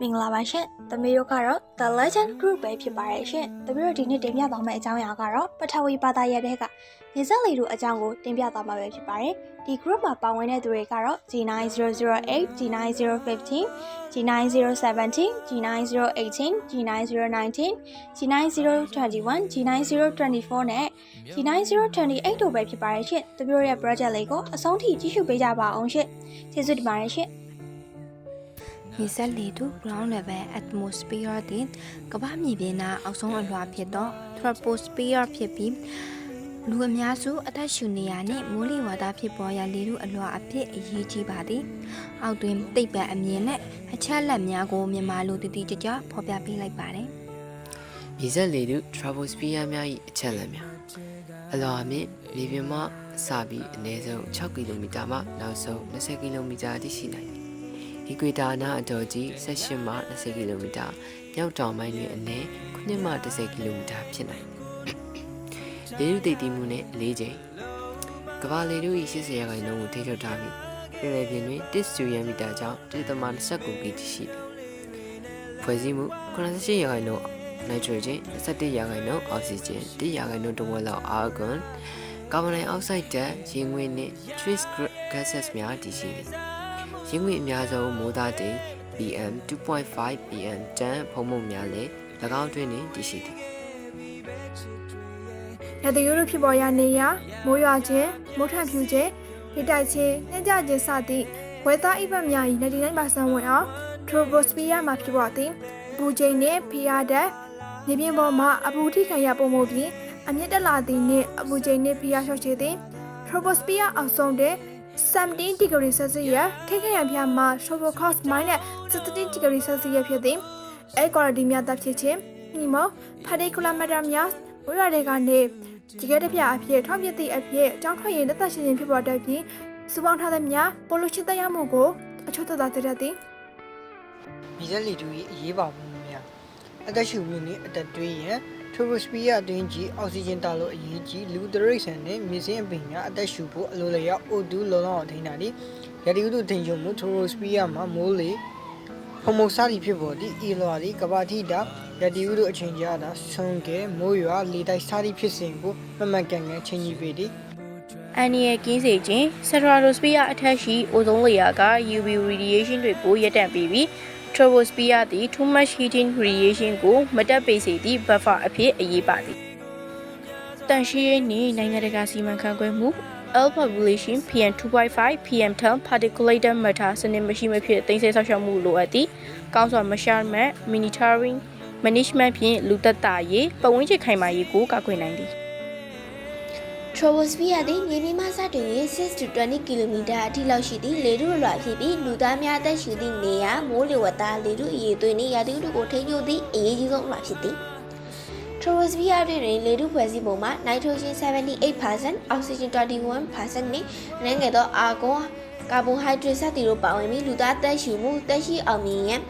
မင်္ဂလာပါရှင်။သမီးတို့ကတော့ The Legend Group ပဲဖြစ်ပါတယ်ရှင်။သမီးတို့ဒီနေ့တင်ပြသွားမယ့်အကြောင်းအရာကတော့ပထဝီဘာသာရပ်တဲ့ကနေဆက်လီတို့အကြောင်းကိုတင်ပြသွားမှာပဲဖြစ်ပါတယ်။ဒီ group မှာပါဝင်တဲ့သူတွေကတော့ G9008, G9015, G9017, G9018, G9019, G9021, G9024 နဲ့ G9028 တို့ပဲဖြစ်ပါတယ်ရှင်။သမီးတို့ရဲ့ project လေးကိုအဆုံးထိကြည့်ရှုပေးကြပါအောင်ရှင်။ကျေးဇူးတင်ပါတယ်ရှင်။ မြေဆက်လေသူ ground level atmosphere သည်ကမ္ဘာမြေပြင်နာအောက်ဆုံးအလွှာဖြစ်သော troposphere ဖြစ်ပြီးလူအများစုအသက်ရှူနေရနှင့်မိုးလေဝသဖြစ်ပေါ်ရာလေထုအလွှာအဖြစ်အရေးကြီးပါသည်။အောက်တွင်တိတ်ပံအမြင်နဲ့အချက်လက်များကိုမြန်မာလူတည်တည်ကြကြဖော်ပြပေးလိုက်ပါတယ်။မြေဆက်လေထု troposphere များ၏အချက်အလက်များအလွာမြင့်မြေပြင်မှစပြီးအနည်းဆုံး6ကီလိုမီတာမှနောက်ဆုံး20ကီလိုမီတာအထိရှိနိုင်သည်။ equator နာအတော်ကြီး18မှ20ကီလိုမီတာမြောက်တောင်ပိုင်းတွင်အနည်း9မှ10ကီလိုမီတာဖြစ်နိုင်သည်။လေထုတည်တည်မှုနှင့်အလေးချိန်ကမ္ဘာလေထု၏80ရာခိုင်နှုန်းကိုထိန်းချုပ်ထားပြီးပြည်လေပြင်တွင်1စတူရန်မီတာကြောင့်1.29ကီရှိသည်။ဖွဲ့စည်းမှု88ရာခိုင်နှုန်းနိုက်ထရိုဂျင်17ရာခိုင်နှုန်းအောက်ဆီဂျင်1ရာခိုင်နှုန်းတဝက်လောက်အာဂွန်ကာဗွန်ဒိုင်အောက်ဆိုက်ဓာတ်ရေငွေ့နှင့် trace gases များတည်ရှိသည် ရေငွေ့အများဆုံးမိုးသားတိမ် PM 2.5 PM တန်ဖုံးမှုများလည်း၎င်းတွင်နှင့်တည်ရှိသည်ရတရိုးတို့ဖြစ်ပေါ်ရာနေရာမိုးရွာခြင်းမိုးထဖြူခြင်းဒေတိုက်ခြင်းနှင်းကြခြင်းစသည့်ဝဲသားအိပ်ပတ်များ၏99%ဝင်အောင် troposphere မှာဖြစ်ပေါ်သည်ပူချိန်နှင့်ဖိအားဓာတ်မြေပြင်ပေါ်မှအပူထိခံရပုံမှုပြီးအမြင့်တက်လာသည်နှင့်အပူချိန်နှင့်ဖိအားလျှော့ချသည် troposphere အောက်ဆုံးတွင် 17 degree Celsius ထိခိုက်ရန်ပြမှာ tropocause minus 17 degree Celsius ဖြစ်သည်အဲကွာလတီများသတ်ဖြစ်ခြင်း minimum particular matter များဝိရတဲ့ကနေဒီကဲတစ်ပြအဖြစ်ထောက်ပြသည့်အဖြစ်အကြောင်းထွက်ရင်လက်သက်ရှင်ရှင်ဖြစ်ပေါ်တတ်ပြီးစူပေါင်းထားတဲ့များပိုလိုချစ်တရားမှုကိုအချို့သက်သာတတ်သည်မြေဆက်လီတူ၏အရေးပါမှုများအသက်ရှူမှုနှင့်အသက်သွေးရန် troposphere အတွင်းကြီးအောက်ဆီဂျင်တာလို့အရေးကြီးလူတရိတ်ဆန်နှင့်မြေစင်းအပင်များအသက်ရှူဖို့အလိုလျောက် O2 လုံလောက်အောင်ထိန်းတာသည်ရဒီဥတုထိန်ချုံမှု troposphere မှာမိုးလေဟိုမိုစာရီဖြစ်ပေါ်သည့်ဤလွာသည်ကဘာတိတာရဒီဥတုအချိန်ကြာတာဆွန်ကဲမိုးရွာလေတိုက်စာရီဖြစ်စဉ်ကိုမမှန်ကန်ကန်ချိန်ကြီးပေသည်အန်နီရဲ့ကင်းစေခြင်း Stratosphere အထက်ရှိအိုဇုံလေယာက UV radiation တွေကိုရပ်တန့်ပေးပြီး Troposphere သည် too much heating radiation ကိုမတက်ပေးစေသည့် buffer အဖြစ်အရေးပါသည်။တန်ရှိရေးနှင့်နိုင်ငံတကာစီမံခန့်ခွဲမှု L population PM 2.5 PM10 particulate matter စနစ်မရှိမဖြစ်တင်ဆက်ဆောက်ရှောက်မှုလိုအပ်သည်။ကောင်းစွာ measurement monitoring management ဖြင့်လူသက်သာရေးပတ်ဝန်းကျင်ခိုင်မာရေးကိုကာကွယ်နိုင်သည်။ Troposphere သည်မြေပြင်မှစတင်၍6 to 20 km အထိလောက်ရှိသည့်လေထုအလွှာဖြစ်ပြီးလူသားများအသက်ရှူသည့်နေရာမိုးလေဝသလေထုအရေးသွေးနှင့်ရာသီဥတုကိုထိန်းချုပ်သည့်အရေးကြီးဆုံးအလွှာဖြစ်သည် Troposphere တွင်လေထုဖွဲ့စည်းပုံမှာ nitrogen 78%အောက်ဆီဂျင်21%နှင့်အနည်းငယ်သောအာဂွန်ကာဗွန်ဟိုက်ဒရတ်စသည်တို့ပါဝင်ပြီးလူသားအသက်ရှူမှုတက်ရှိအောင်မြင်ရန်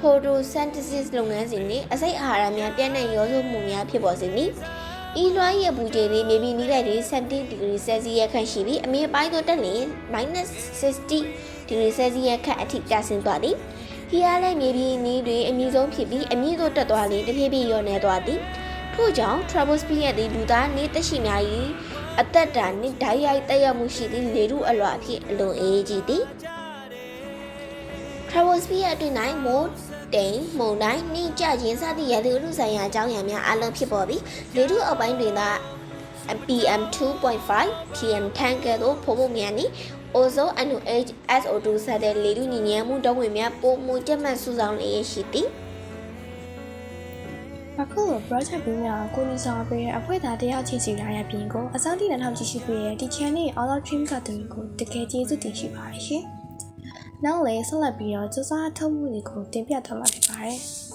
photosynthesis လုပ်ငန်းစဉ်နှင့်အစိတ်အာဟာရများပြန့်နှံ့ရောစုမှုများဖြစ်ပေါ်စေမည်။ ဤလွှားရဲ့ပူချိန်သည်မြေပြင်နီးလိုက်တွင်17 degree Celsius ခန့်ရှိပြီးအမြင့်ပိုင်းသို့တက်လျင် -60 degree Celsius ခန့်အထိကျဆင်းသွားသည်။ဒီအားလည်းမြေပြင်နီးတွင်အမြင့်ဆုံးဖြစ်ပြီးအမြင့်သို့တက်သွားလျင်တဖြည်းဖြည်းလျော့နေသွားသည်။ထို့ကြောင့် troposphere သည်လူသားနေသက်ရှိများ၏အသက်တာနှင့်ဓာတ်ရိုက်တက်ရောက်မှုရှိသည့်လေထုအလွှာအဖြစ်အလွန်အရေးကြီးသည်။ troposphere အတွင်း၌မိုးတိမ်မုန်တိုင်းနှင်းကြခြင်းစသည့်ရာသီဥတုဆိုင်ရာအကြောင်းအရာများအလုံးဖြစ်ပေါ်ပြီးလေထုအောက်ပိုင်းတွင်သာ PM 2.5 PM 10ကဲ့သို့ဖော်မှုများနှင့် ozone NOx SO2 စတဲ့လေထုညဉ့်ညမ်းမှုတော့ဝင်များပုံမူကျက်မှတ်စုဆောင်လျက်ရှိသည်အခုလို project ပြီးများကိုနီဆောင်ပေးတဲ့အဖွဲ့သားတယောက်ချင်းစီလာရပြင်ကိုအစောင့်တိနဲ့ထောက်ကြည့်ရှိပေးတဲ့ဒီ channel all of dream ကတူကိုတကယ်ကျေးဇူးတင်ရှိပါတယ်ရှင်။ နောက်လည်းဆက်လက်ပြီးတော့စူးစမ်းထုတ်မှုတွေကိုတင်ပြသွားမှာဖြစ်ပါတယ်။